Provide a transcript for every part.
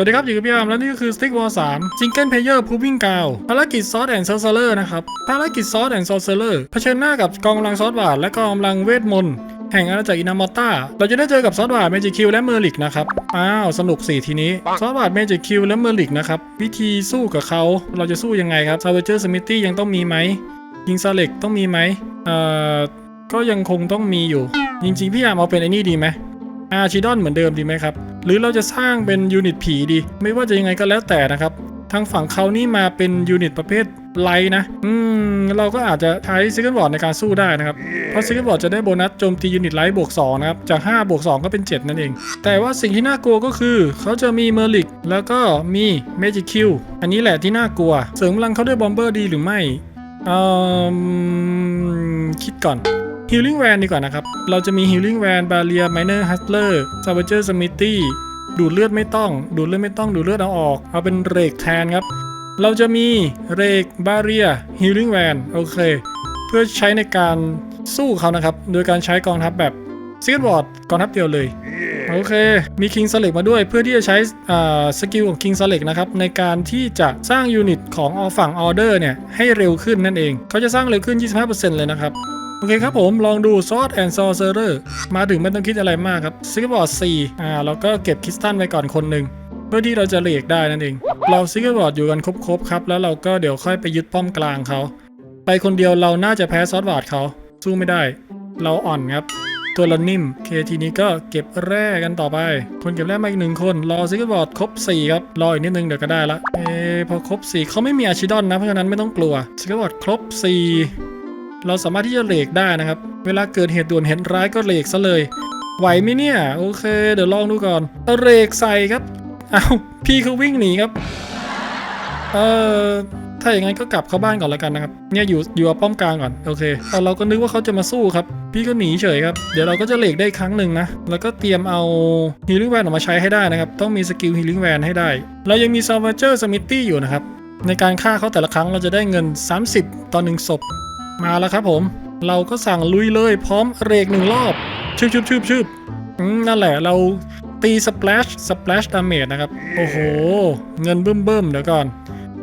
วัสดีครับ อยู่กับพี่อาร์มแล้วนี่ก็คือ Stick War 3 Single Player Proving Ground ภารกิจ Sword and Sorcerer นะครับ ภารกิจ Sword and Sorcerer เผชิญหน้ากับกองกำลังซอสบาดและกองกำลังเวทมนต์แห่งอาณาจักรอินามอต้า เราจะได้เจอกับซอสบาดเมจิคิวและเมอร์ลิกนะครับ อ้าว สนุกสี่ทีนี้ ซอสบาดเมจิคิวและเมอร์ลิกนะครับ วิธีสู้กับเขาเราจะสู้ยังไงครับซาเวเจอร์สมิตี้ยังต้องมีไหมยิงซาเล็กต้องมีไหมเอ่อ ก็ยังคงต้องมีอยู่ จริงๆพี่อาร์มเอาเป็นไอ้นี่ดีไหมอาร์ชิดอนเหมือนเดิมดีไหมครับ หรือเราจะสร้างเป็นยูนิตผีดี ไม่ว่าจะยังไงก็แล้วแต่นะครับ ทางฝั่งเขานี่มาเป็นยูนิตประเภทไลท์นะ อืม เราก็อาจจะใช้ซิกเกิลบอร์ดในการสู้ได้นะครับ เพราะซิกเกิลบอร์ดจะได้โบนัสโจมตียูนิตไลท์บวก2นะครับ จาก5บวก2ก็เป็น 7 นั่นเอง แต่ว่าสิ่งที่น่ากลัวก็คือ เขาจะมีเมอร์ลิก แล้วก็มีเมจิคิว อันนี้แหละที่น่ากลัว เสริมพลังเขาด้วยบอมเบอร์ดีหรือไม่ เอ่อ คิดก่อน ฮิลลิ่งแวนดีกว่านะครับ เราจะมีฮิลลิ่งแวนบาเรียไมเนอร์ฮัสเลอร์ซา v เจอร์สมิตี้ดูดเลือดไม่ต้อง ดูดเลือดไม่ต้อง ดูดเลือดเอาออก เอาเป็นเรกแทนครับ เราจะมีเรกบาเรียฮิลลิ่งแวนโอเค เพื่อใช้ในการสู้เขานะครับ โดยการใช้กองทัพแบบซีดบอร์ดกองทัพเดียวเลยโอเค มีคิงสเล็กมาด้วยเพื่อที่จะใช้อ่าสกิลของคิงสเล็กนะครับ ในการที่จะสร้างยูนิตของอฝั่งออเดอร์เนี่ย ให้เร็วขึ้นนั่นเอง เขาจะสร้างเร็วขึ้น 25%เลยนะครับ โอเคครับผมลองดู Sword and Sorcerer มาถึงไม่ต้องคิดอะไรมากครับซิกบอร์ด4อ่าเราก็เก็บคริสตัลไว้ก่อนคนหนึ่งเพื่อที่เราจะเลกได้นั่นเอง เราซิกบอร์ดอยู่กันครบๆครับ แล้วเราก็เดี๋ยวค่อยไปยึดป้อมกลางเขา ไปคนเดียวเราน่าจะแพ้ซอสบาร์ดเขาสู้ไม่ได้ เราอ่อนครับ ตัวเรานิ่มโอเคทีนี้ก็เก็บแร่กันต่อไป คนเก็บแร่มาอีกหนึ่งคน รอซิกบอร์ดครบ 4 ครับ รออีกนิดนึงเดี๋ยวก็ได้ละ เออพอครบ 4 เขาไม่มีอาชิดอนนะ เพราะฉะนั้นไม่ต้องกลัวซิกบอร์ดครบ 4 เราสามารถที่จะเลกได้นะครับ เวลาเกิดเหตุด่วนเหตุร้ายก็เลกซะเลย ไหวไหมเนี่ย โอเค เดี๋ยวลองดูก่อนเอาเลกใส่ครับ เอาพี่เขาวิ่งหนีครับ เออถ้าอย่างนั้นก็กลับเข้าบ้านก่อนแล้วกันนะครับ เนี่ยอยู่อยู่ป้อมกลางก่อน โอเคแต่เราก็นึกว่าเขาจะมาสู้ครับ พี่ก็หนีเฉยครับ เดี๋ยวเราก็จะเหล็กได้ครั้งหนึ่งนะ แล้วก็เตรียมเอาฮีลิ่งแวนออกมาใช้ให้ได้นะครับ ต้องมีสกิลฮีลิ่งแวนให้ได้ เรายังมีซ a ว a เจอร์สมิตตี้อยู่นะครับ ในการฆ่าเขาแต่ละครั้งเราจะได้เงิน 30 ต่อหนึ่งศพ มาแล้วครับผม เราก็สั่งลุยเลยพร้อมเรกหนึ่งรอบชืบชืบชืบชืบนั่นแหละเราตีสเปลชสเปลชดาเมจนะครับ โอ้โห เงินเบิ่มเบิ่มเดี๋ยวก่อน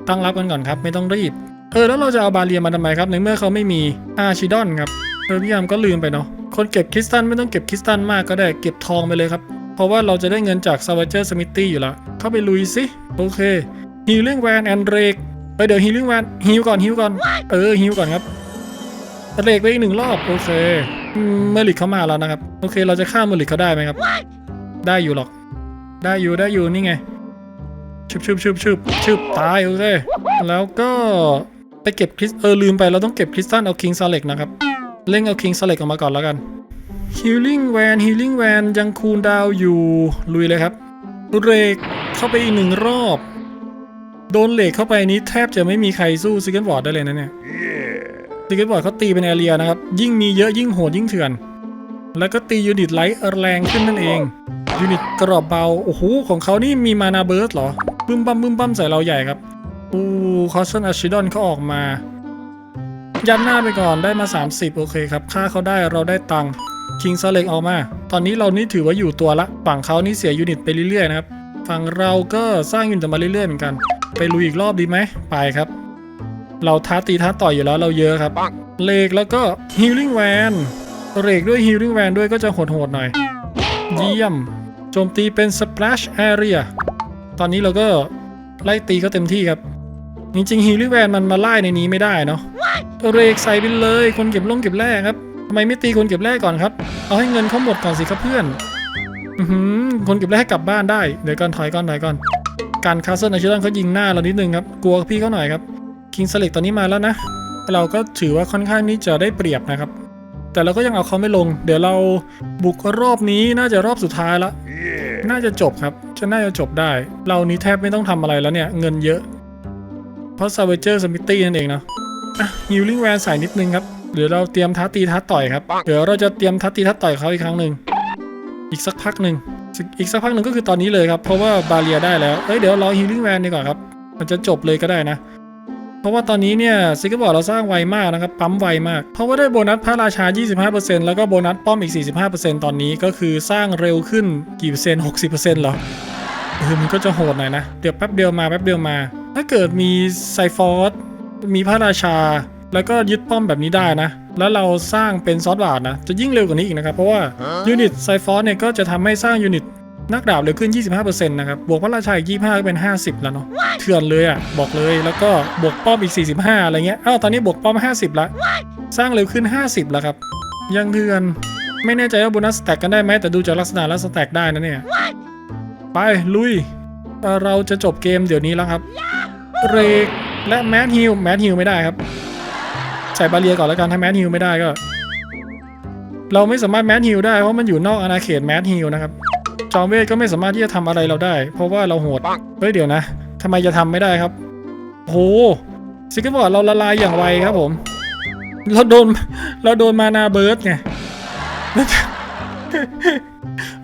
ตั้งรับกันก่อนครับไม่ต้องรีบ เออ แล้วเราจะเอาบาเรียมาทำไมครับ ในเมื่อเขาไม่มีอาชิดอนครับเออพี่ยามก็ลืมไปเนาะคนเก็บคริสตัลไม่ต้องเก็บคริสตัลมากก็ได้เก็บทองไปเลยครับ เพราะว่าเราจะได้เงินจากซาวเจอร์สมิตตี้อยู่ล้วเข้าไปลุยสิโอเคฮิลลิ่งแวนแอนเรกเออเดี๋ยวฮิลลิ่งแวนฮิวก่อนฮิวก่อนเออฮิวก่อนครับ เรกไปอีกหนึ่งรอบโอเคเมอริกเขามาแล้วนะครับ โอเค เราจะฆ่าเมอริกเขาได้ไหมครับ ได้อยู่หรอก ได้อยู่ได้อยู่นี่ไงชุบชุบชุบชุบชุบตายโอเคแล้วก็ไปเก็บคริสเออลืมไปเราต้องเก็บคริสตัลเอาคิงซาเล็กนะครับเล่งเอาคิงซาเล็กออกมาก่อนแล้วกันฮิลลิ่งแวนฮิลลิ่งแวนยังคูลดาวอยู่ลุยเลยครับเรกเข้าไปอีกหนึ่งรอบ โดนเหล็กเข้าไปนี้แทบจะไม่มีใครสู้ซิกเกิลบอร์ดได้เลยนะเนี่ย ซิกเกิลบอร์ดเขาตีเป็นแอเรียนะครับ ยิ่งมีเยอะยิ่งโหดยิ่งเถื่อน แล้วก็ตียูนิตไลท์แรงขึ้นนั่นเองยูนิตกรอบเบา โอ้โห ของเขานี่มีมานาเบิร์สเหรอบึ้มบั้มบึ้มบั้มใส่เราใหญ่ครับอู้คอสเซนอาชิดอนเขาออกมา ยัดหน้าไปก่อนได้มา 30 โอเคครับ ค่าเขาได้เราได้ตังค์คิงซาเล็กออกมา ตอนนี้เรานี่ถือว่าอยู่ตัวละ ฝั่งเขานี่เสียยูนิตไปเรื่อยๆนะครับ ฝั่งเราก็สร้างยูนิตมาเรื่อยๆเหมือนกัน ไปลุยอีกรอบดีไหมไปครับ เราท้าตีท้าต่อยอยู่แล้วเราเยอะครับเลกแล้วก็ฮิลลิ่งแวนเลกด้วยฮิลลิ่งแวนด้วยก็จะโหดๆหน่อย เยี่ยม โจมตีเป็น Splash Area ตอนนี้เราก็ไล่ตีก็เต็มที่ครับ จริงๆฮิลลิ่งแวนมันมาไล่ในนี้ไม่ได้เนาะเรกใส่ไปเลยคนเก็บลงเก็บแร่ครับทำไมไม่ตีคนเก็บแร่ก่อนครับ เอาให้เงินเขาหมดก่อนสิครับเพื่อนอือหือคนเก็บแร่กลับบ้านได้ เดี๋ยวก่อนถอยก่อนถอยก่อน การคาสเซิลอาชิลันเขายิงหน้าเรานิดนึงครับ กลัวพี่เขาหน่อยครับ คิงสเล็กตอนนี้มาแล้วนะ เราก็ถือว่าค่อนข้างนี้จะได้เปรียบนะครับ แต่เราก็ยังเอาเขาไม่ลง เดี๋ยวเราบุกรอบนี้น่าจะรอบสุดท้ายละน่าจะจบครับจะน่าจะจบได้ เรานี้แทบไม่ต้องทำอะไรแล้วเนี่ยเงินเยอะ เพราะซาเวเจอร์สมิตตี้นั่นเองเนาะอะฮิลลิ่งแวนใส่นิดนึงครับเดี๋ยวเราเตรียมท้าตีท้าต่อยครับ เดี๋ยวเราจะเตรียมท้าตีท้าต่อยเขาอีกครั้งหนึ่งอีกสักพักหนึ่งอีกสักพักหนึ่งก็คือตอนนี้เลยครับ เพราะว่าบาเรียได้แล้ว เอ้ยเดี๋ยวรอฮิลลิ่งแวนดีกว่าครับ มันจะจบเลยก็ได้นะเพ ราะว่าตอนนี้เนี่ยซิกเกอร์บอร์ดเราสร้างไวมากนะครับ ปั๊มไวมาก เพราะว่าได้โบนัสพระราชา 25%แล้วก็โบนัสป้อมอีก 45%ตอนนี้ก็คือสร้างเร็วขึ้นกี่เปอร์เซ็นต์60%เหรอเออมันก็จะโหดหน่อยนะ เดี๋ยวแป๊บเดียวมาแป๊บเดียวมา ถ้าเกิดมีไซฟอร์สมีพระราชา แล้วก็ยึดป้อมแบบนี้ได้นะ แล้วเราสร้างเป็นซอสบาทนะ จะยิ่งเร็วกว่านี้อีกนะครับ เพราะว่ายูนิตไซฟอร์สเนี่ยก็จะทำให้สร้างยูนิต นักดาบเร็วขึ้น 25%นะครับ บวกพระราชาอีก 25 ก็เป็น 50 แล้วเนาะ เถื่อนเลยอะ บอกเลย แล้วก็บวกป้อมอีก 45 อะไรเงี้ย อ้าว ตอนนี้บวกป้อม 50 ละ สร้างเร็วขึ้น 50 แล้วครับ ยังเถื่อน ไม่แน่ใจว่าโบนัสสแต็กกันได้ไหม แต่ดูจากลักษณะแล้วสแต็กได้นะเนี่ย ไปลุยเเราจะจบเกมเดี๋ยวนี้แล้วครับ เรกและแมทฮิลแมทฮิลไม่ได้ครับ ใส่บาเรียก่อนแล้วกันถ้าแมทฮิลไม่ได้ก็ เราไม่สามารถแมทฮิลได้เพราะมันอยู่นอกอาณาเขตแมทฮิลนะครับ อมเวทก็ไม่สามารถที่จะทำอะไรเราได้ เพราะว่าเราโหดเฮ้ยเดี๋ยวนะทำไมจะทำไม่ได้ครับโหซิกเกอร์บอร์ดเราละลายอย่างไวครับผม เราโดนเราโดนมานาเบิร์ดไง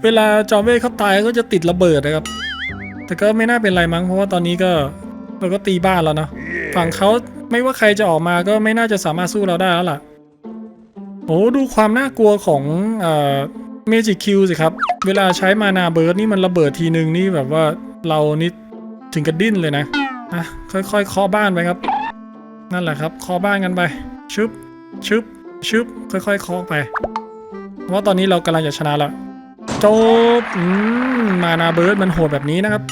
เวลาจอมเวทเขาตายก็จะติดระเบิดนะครับ แต่ก็ไม่น่าเป็นไรมั้งเพราะว่าตอนนี้ก็เราก็ตีบ้านแล้วเนาะฝั่งเขาไม่ว่าใครจะออกมาก็ไม่น่าจะสามารถสู้เราได้แล้วล่ะโอ้ดูความน่ากลัวของเอ่อ เมจิคิวสิครับ เวลาใช้มานาเบิร์ดนี่มันระเบิดทีนึงนี่แบบว่าเรานี่ถึงกระดิ้นเลยนะอะค่อยๆเคาะบ้านไปครับ นั่นแหละครับเคาะบ้านกันไป ชึบชึบชึบค่อยๆเคาะไปเพราะว่าตอนนี้เรากำลังจะชนะแล้วจบมมานาเบิร์ดมันโหดแบบนี้นะครับ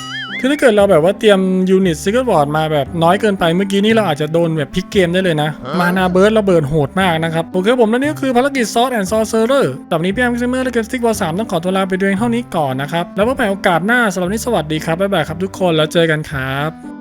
คือถ้าเกิดเราแบบว่าเตรียมยูนิตซิกเกอร์บอร์ดมาแบบน้อยเกินไปเมื่อกี้นี้เราอาจจะโดนแบบพลิกเกมได้เลยนะ มานาเบิร์ดระเบิดโหดมากนะครับ โอเคผมและนี่ก็คือภารกิจซอสแอนด์ซอเซอร์สำหรับนี้พี่แอมคิสเมอร์และเกมสติ๊กวอลสามต้องขอตัวลาไปด้วยเท่านี้ก่อนนะครับ แล้วพบกันใหม่โอกาสหน้าสำหรับวันนี้สวัสดีครับบ๊ายบายครับทุกคนแล้วเจอกันครับ